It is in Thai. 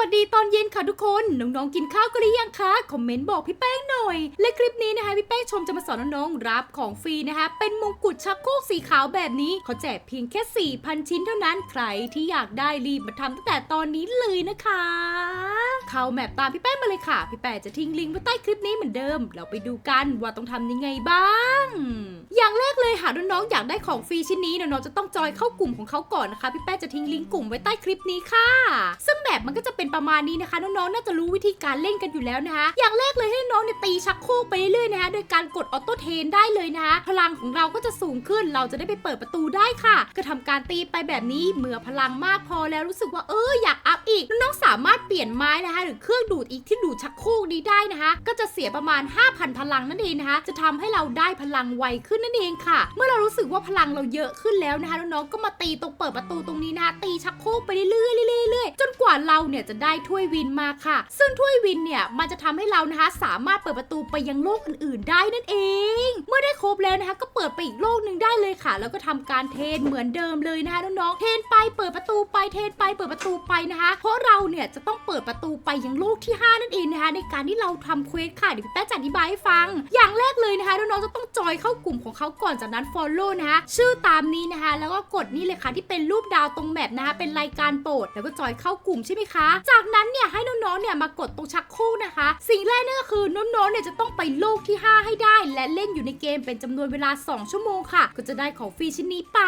วัสดีตอนเย็นค่ะทุกคน น้องๆกินข้าวกันหรือยังคะคอมเมนต์บอกพี่แป้งหน่อย และคลิปนี้นะคะพี่แป้งชมจะมาสอนน้องๆรับของฟรีนะคะ เป็นมงกุฎชักโครกสีขาวแบบนี้เขาแจกเพียงแค่ 4,000 ชิ้นเท่านั้นใครที่อยากได้รีบมาทำตั้งแต่ตอนนี้เลยนะคะ เข้าแมปตามพี่แป้งมาเลยค่ะ พี่แป้งจะทิ้งลิงก์ไว้ใต้คลิปนี้เหมือนเดิม เราไปดูกันว่าต้องทำยังไงบ้างากน้องๆอยากได้ของฟรีชิ้นนี้น้องๆจะต้องจอยเข้ากลุ่มของเขาก่อนนะคะ พี่แป้งจะทิ้งลิงก์กลุ่มไว้ใต้คลิปนี้ค่ะ ซึ่งแบบมันก็จะเป็นประมาณนี้นะคะ น้องๆน่าจะรู้วิธีการเล่นกันอยู่แล้วนะคะ อย่างแรกเลยให้น้องเนี่ยตีชักโครกไปเรื่อยๆนะคะ โดยการกดออโต้เทนได้เลยนะคะ พลังของเราก็จะสูงขึ้น เราจะได้ไปเปิดประตูได้ค่ะ ก็ทำการตีไปแบบนี้เมื่อพลังมากพอแล้วรู้สึกว่าเอออยากอัพอีกน้องๆสามารถเปลี่ยนไม้นะคะ หรือเครื่องดูดอีกที่ดูดชักโครกนี้ได้นะคะ ก็จะเสียประมาณ 5,000 พลังนั่นเองนะคะ จะทำให้เราได้พลังไวขึ้นนั่นเองค่ะ เมื่อเรารู้สึกว่าพลังเราเยอะขึ้นแล้วนะคะน้องๆก็มาตีตรงเปิดประตูตรงนี้นะคะตีชักโครกไปเรื่อยๆ ว่าเราเนี่ยจะได้ถ้วยวินมาค่ะ ซึ่งถ้วยวินเนี่ยมันจะทำให้เรานะคะสามารถเปิดประตูไปยังโลกอื่นๆ ได้นั่นเอง เมื่อได้ครบแล้วนะคะก็เปิดไปอีกโลกหนึ่งได้เลยค่ะ แล้วก็ทำการเทนเหมือนเดิมเลยนะคะน้องๆเทนไปเปิดประตูไปเทนไปเปิดประตูไปนะคะ เพราะเราเนี่ยจะต้องเปิดประตูไปยังโลกที่ 5 นั่นเองนะคะในการที่เราทำเควสค่ะเดี๋ยวพี่แป๊ะจะอธิบายให้ฟัง อย่างแรกเลยนะคะน้องๆจะต้องจอยเข้ากลุ่มของเขาก่อนจากนั้น follow นะคะชื่อตามนี้นะคะ แล้วก็กดนี่เลยค่ะที่เป็นรูปดาวตรงแมปนะคะเป็นรายการโปรดแล้วก็จอยเข้ากลุ่มใช่ไหมคะ จากนั้นเนี่ยให้น้องๆเนี่ยมากดตรงชักโครกนะคะ สิ่งแรกนั่นก็คือน้องๆเนี่ยจะต้องไปโลกที่ 5 ให้ได้ และเล่นอยู่ในเกมเป็นจำนวนเวลา 2 ชั่วโมงค่ะ ก็จะได้ของฟรีชิ้นนี้ไป